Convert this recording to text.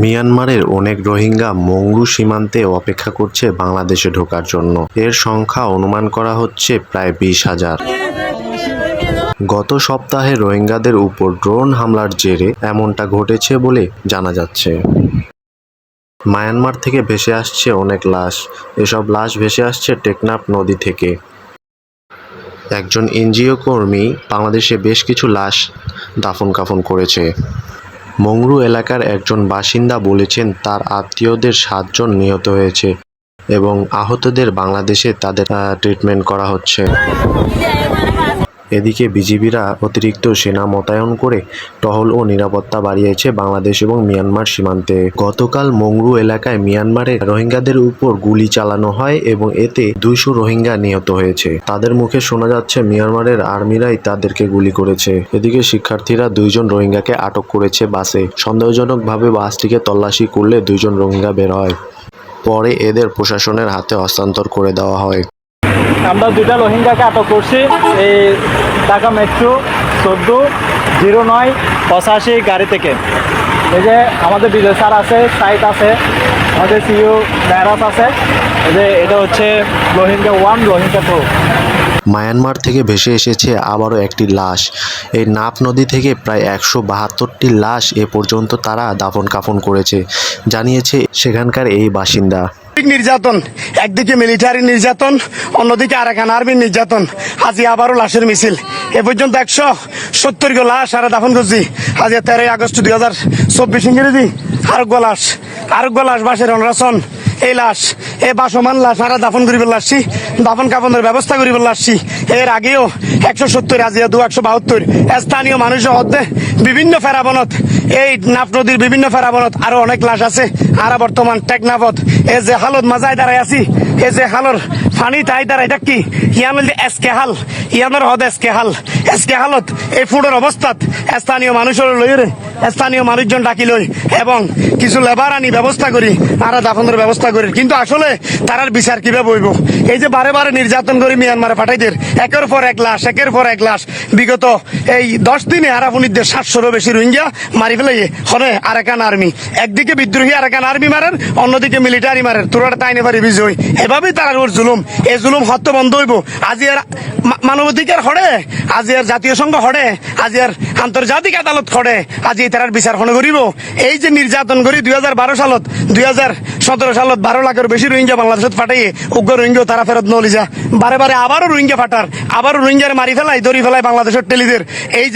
মিয়ানমারের অনেক রোহিঙ্গা মংরু সীমান্তে অপেক্ষা করছে বাংলাদেশে ঢোকার জন্য। এর সংখ্যা অনুমান করা হচ্ছে প্রায় বিশ হাজার। গত সপ্তাহে রোহিঙ্গাদের উপর ড্রোন হামলার জেরে এমনটা ঘটেছে বলে জানা যাচ্ছে। মায়ানমার থেকে ভেসে আসছে অনেক লাশ। এসব লাশ ভেসে আসছে টেকনাফ নদী থেকে। একজন এনজিও কর্মী বাংলাদেশে বেশ কিছু লাশ দাফন কাফন করেছে। মংরু এলাকার একজন বাসিন্দা বলেছেন, তার আত্মীয়দের সাতজন নিহত হয়েছে এবং আহতদের বাংলাদেশে তাদের ট্রিটমেন্ট করা হচ্ছে। এদিকে বিজিবিরা অতিরিক্ত সেনা মোতায়েন করে টহল ও নিরাপত্তা বাড়িয়েছে বাংলাদেশ এবং মিয়ানমার সীমান্তে। গতকাল মংরু এলাকায় মিয়ানমারের রোহিঙ্গাদের উপর গুলি চালানো হয় এবং এতে দুইশো রোহিঙ্গা নিহত হয়েছে। তাদের মুখে শোনা যাচ্ছে, মিয়ানমারের আর্মিরাই তাদেরকে গুলি করেছে। এদিকে শিক্ষার্থীরা দুইজন রোহিঙ্গাকে আটক করেছে বাসে। সন্দেহজনকভাবে বাসটিকে তল্লাশি করলে দুইজন রোহিঙ্গা বের হয়। পরে এদের প্রশাসনের হাতে হস্তান্তর করে দেওয়া হয়। আমরা দুইটা রোহিঙ্গাকে আটক করছি। এই ঢাকা মেট্রো চোদ্দ, জিরো নয়, পঁচাশি গাড়ি থেকে। এই যে আমাদের বিজয় স্যার আছে সাইট আছে, আমাদের সিইও মেহরাজ আছে। এই যে এটা হচ্ছে Rohingya one Rohingya two Myanmar থেকে ভেসে এসেছে আবারও একটি লাশ। এই নাপ নদী থেকে প্রায় একশো বাহাত্তরটি লাশ এ পর্যন্ত তারা দাফন কাফন করেছে, জানিয়েছে সেখানকার এই বাসিন্দা। নির্যাতন, একদিকে মিলিটারি নির্যাতন, অন্যদিকে আর আরাকান আর্মির নির্যাতন। আজ আবারও লাশের মিছিল। এ পর্যন্ত একশো সত্তর গো লাশ আর দাফন করছি। আজ তেরোই আগস্ট দুই হাজার চব্বিশ ইংরেজি আরোগ্য লাশ। আরোগ্য লাশ বাসের অনরাসন এই লাশ, এ বাসমান লাশ, আর দাফন করিবার লাসছি, দাফন কাফনের ব্যবস্থা করিবার লাসছি। এর আগেও একশো সত্তর আজিয়া দু একশো বাহাত্তর। স্থানীয় মানুষের মধ্যে বিভিন্ন ফেরাবনত, এই নাফ নদীর বিভিন্ন ফেরাবনত, আরও অনেক লাশ আছে। আর বর্তমান টেকনাফত, এ যে হালত মাজায় দাঁড়ায় আছি, এ যে হালর ফানি তাই দাঁড়াই এটা কি ইয়ান এসকে হাল ইয়ানোর হদ এসকে হাল। এসকে হালত, এই ফুডের অবস্থাত স্থানীয় মানুষের লইরে স্থানীয় মানুষজন ডাকি লই, এবং কিছু লেবার আনি ব্যবস্থা করি, আর দাফনের ব্যবস্থা করি। কিন্তু আসলে তারার বিচার কীভাবে বইব এই যে বারে বারে নির্যাতন করি মিয়ানমারে পাঠাইদের, একের পর এক লাশ, একের পর এক লাশ। বিগত এই দশ দিনে আরাফুনিদের সাতশোরও বেশি রোহিঙ্গা মারি ফেলাই হরে আরাকান আর্মি। একদিকে বিদ্রোহী আরাকান আর্মি মারেন, অন্যদিকে মিলিটারি মারেন। তোরা তাইনে পারি বিজয়। এভাবেই তারা ওর জুলুম। এই জুলুম হত্য বন্ধ হইব। আজি আর মানবাধিকার হড়ে, আজি আর জাতীয় সংঘ হড়ে, আজি আর আন্তর্জাতিক আদালত হড়ে, আজি তারার বিচার হনে করিব এই যে নির্যাতন করি দুই হাজার বারো সালত, দুই হাজার সতেরো সালত বারো লাখের বেশি রোহিঙ্গা বাংলাদেশত পাঠাইয়ে উগ্র রোহিঙ্গা তারা ফেরত নলি যা। বারে বারে আবারও রোহিঙ্গা ফাটার, আবারও রোহিঙ্গার মারি ফেলাই, দড়ি ফেলাই বাংলাদেশের টেলিদের এই